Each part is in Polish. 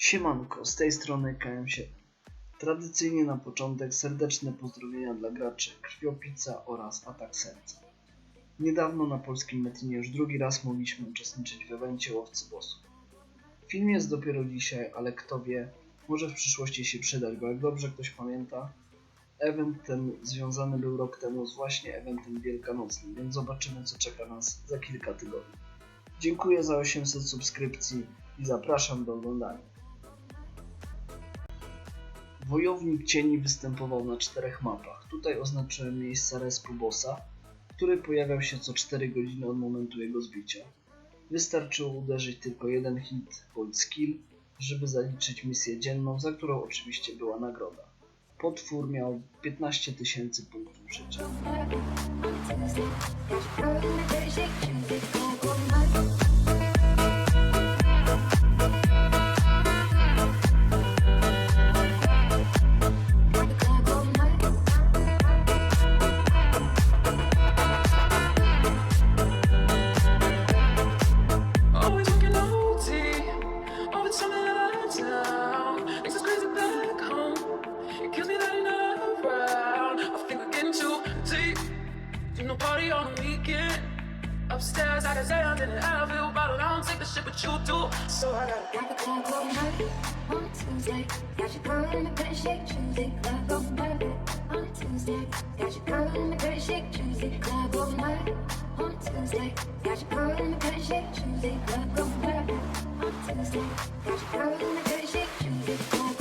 Siemanko, z tej strony KM7. Tradycyjnie na początek serdeczne pozdrowienia dla graczy Krwiopica oraz Atak Serca. Niedawno na polskim Metinie już drugi raz mogliśmy uczestniczyć w evencie Łowcy Bossów. Film jest dopiero dzisiaj, ale kto wie, może w przyszłości się przydać, bo jak dobrze ktoś pamięta, event ten związany był rok temu z właśnie eventem wielkanocnym, więc zobaczymy co czeka nas za kilka tygodni. Dziękuję za 800 subskrypcji i zapraszam do oglądania. Wojownik cieni występował na czterech mapach. Tutaj oznaczyłem miejsca respu bossa, który pojawiał się co 4 godziny od momentu jego zbicia. Wystarczyło uderzyć tylko jeden hit bądź skill, żeby zaliczyć misję dzienną, za którą oczywiście była nagroda. Potwór miał 15 tysięcy punktów życia. Upstairs, I can say in an Advil bottle. I don't take the shit, but you do. So I gotta Got the club night on Tuesday. Got your girl in the pretty shake Tuesday. Club all night on Tuesday. Got your girl in the pretty shake Tuesday. Club all night on Tuesday. Got your girl in the pretty shake Tuesday. Club all night on Tuesday. Got your girl in the pretty shake Tuesday. Club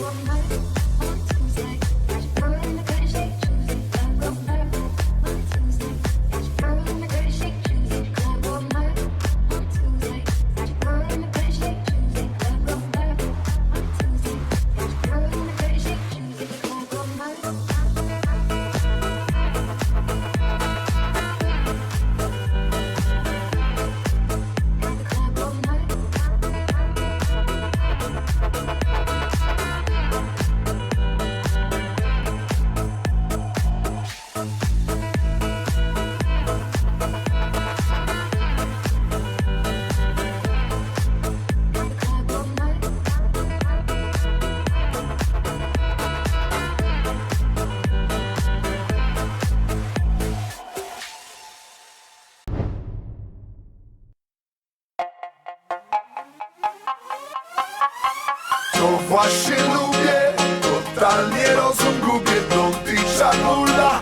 To właśnie lubię, totalnie rozum gubię Blond i czarnula,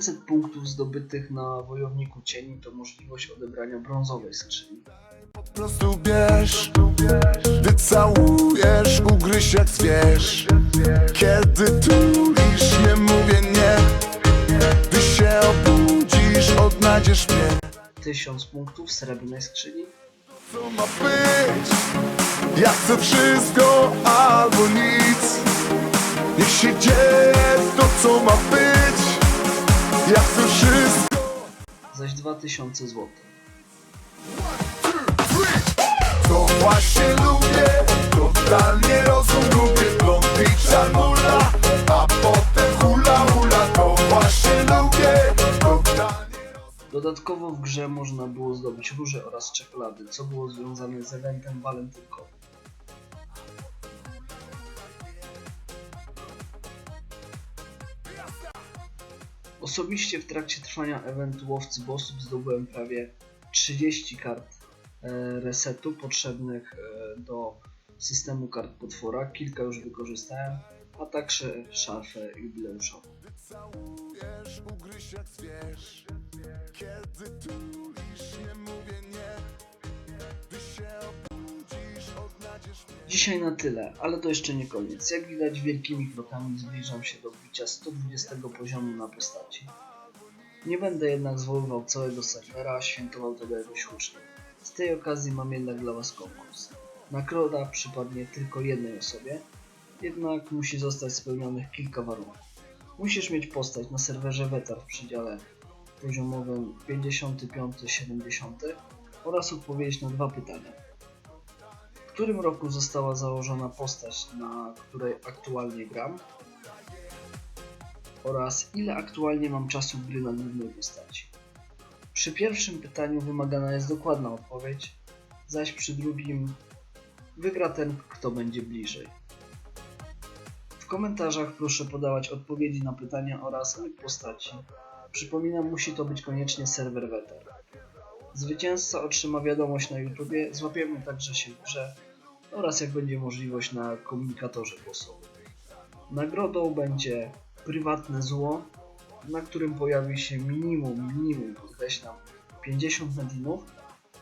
500 punktów zdobytych na Wojowniku Cieni to możliwość odebrania brązowej skrzyni. Po prostu bierz, gdy całujesz, ugryź jak zwierz Kiedy tulisz, nie mówię nie Gdy się obudzisz, odnajdziesz mnie 1000 punktów srebrnej skrzyni. Co ma być? Ja chcę wszystko albo nic Niech się dzieje to, co ma być zaś 2000 zł. To właśnie lubię, totalnie rozum gubię Blond a potem hula hula To właśnie lubię, totalnie Dodatkowo w grze można było zdobyć róże oraz czekolady, co było związane z eventem walentynkowym. Osobiście w trakcie trwania eventu Łowcy Bossów zdobyłem prawie 30 kart e, resetu potrzebnych e, do systemu kart potwora. Kilka już wykorzystałem, a także szafę jubileuszową. całujesz, Kiedy tulisz, Dzisiaj na tyle, ale to jeszcze nie koniec. Jak widać wielkimi krokami zbliżam się do wbicia 120 poziomu na postaci. Nie będę jednak zwoływał całego serwera, a świętował tego jakoś hucznie. Z tej okazji mam jednak dla Was konkurs. Nagroda przypadnie tylko jednej osobie, jednak musi zostać spełnionych kilka warunków. Musisz mieć postać na serwerze Wetar w przedziale poziomowym 55-70 oraz odpowiedzieć na dwa pytania. Którym roku została założona postać, na której aktualnie gram? Oraz ile aktualnie mam czasu gry na głównej postaci? Przy pierwszym pytaniu wymagana jest dokładna odpowiedź, zaś przy drugim wygra ten, kto będzie bliżej. W komentarzach proszę podawać odpowiedzi na pytania oraz link postaci. Przypominam, musi to być koniecznie serwer Wetar. Zwycięzca otrzyma wiadomość na YouTubie, złapiemy także się w grze oraz jak będzie możliwość na komunikatorze głosowym. Nagrodą będzie prywatne zło, na którym pojawi się minimum, minimum podkreślam, 50 medinów,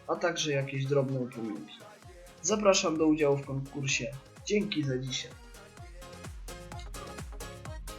a także jakieś drobne upominki. Zapraszam do udziału w konkursie. Dzięki za dzisiaj.